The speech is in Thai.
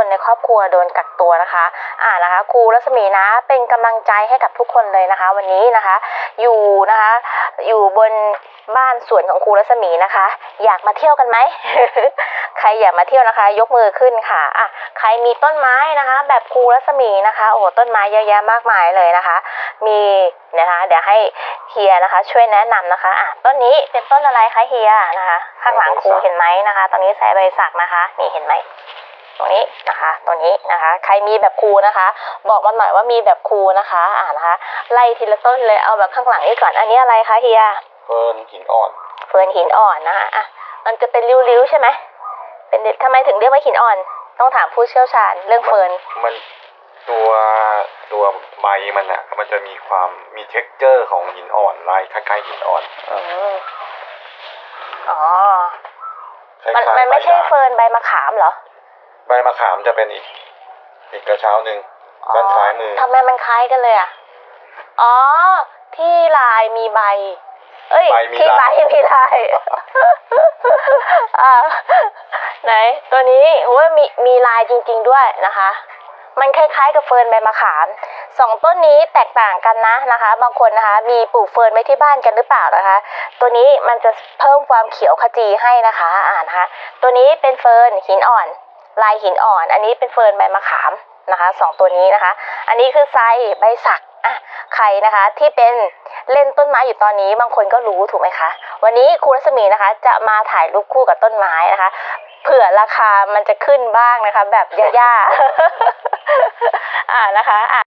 คนในครอบครัวโดนกักตัวนะคะ อ่านะคะ ครูรัศมีนะเป็นกำลังใจให้กับทุกคนเลยนะคะ วันนี้นะคะ อยู่นะคะ อยู่บนบ้านสวนของครูรัศมีนะคะ อยากมาเที่ยวกันไหมใครอยากมาเที่ยวนะคะ ยกมือขึ้นค่ะอะใครมีต้นไม้นะคะ แบบครูรัศมีนะคะโอ้โหต้นไม้เยอะแยะมากมายเลยนะคะ มีนะคะ เดี๋ยวให้เฮียนะคะ ช่วยแนะนำนะคะอะต้นนี้เป็นต้นอะไรคะเฮียนะคะ ข้างหลังครูเห็นไหมนะคะ ตอนนี้ใส่ใบสักนะคะ นี่เห็นไหม ตรงนี้นะคะตรงนี้นะคะ ใครมีแบบครูนะคะ บอกมาหน่อยว่ามีแบบครูนะคะอ่านะคะไล่ทีละต้นเลยเอาแบบข้างหลังนี่ก่อนอันนี้อะไรคะเฮียเฟิร์นหินอ่อน เฟิร์นหินอ่อนนะคะอะมันจะเป็นริ้วๆใช่ไหมเป็นทำไมถึงเรียกว่าหินอ่อน ต้องถามผู้เชี่ยวชาญเรื่องเฟิร์นมันตัวตัวใบมันอะมันจะมีความมีเท็กเจอร์ของหินอ่อนลายคล้ายๆหินอ่อนอืมอ๋อคล้ายๆมันมันไม่ใช่ใบด่างเฟิร์นใบมะขามเหรอ ใบมะขามจะเป็นอีก อีกกระเช้าหนึ่งด้านซ้ายมือทำไมมันคล้ายกันเลยอะ อ๋อ ที่ลายมีใบ เอ้ยใบมีที่ใบลายมีลายอ่าไหน ตัวนี้ว่ามีมีลายจริง ๆด้วยนะคะ มันคล้ายๆกับเฟิร์นใบมะขามสองต้นนี้แตกต่างกันนะนะคะ บางคนนะคะมีปลูกเฟิร์นไว้ที่บ้านกันหรือเปล่านะคะ ตัวนี้มันจะเพิ่มความเขียวขจีให้นะคะ อ่านะคะ ตัวนี้เป็นเฟิร์นหินอ่อน ลายหินอ่อน อันนี้เป็นเฟิร์นใบมะขามนะคะสองตัวนี้นะคะ อันนี้คือไซใบสักอะใครนะคะที่เป็นเล่นต้นไม้อยู่ตอนนี้บางคนก็รู้ถูกไหมคะ วันนี้ครูรัศมีนะคะ จะมาถ่ายรูปคู่กับต้นไม้นะคะ เผื่อราคามันจะขึ้นบ้างนะคะ แบบย่าๆอ่านะคะอะ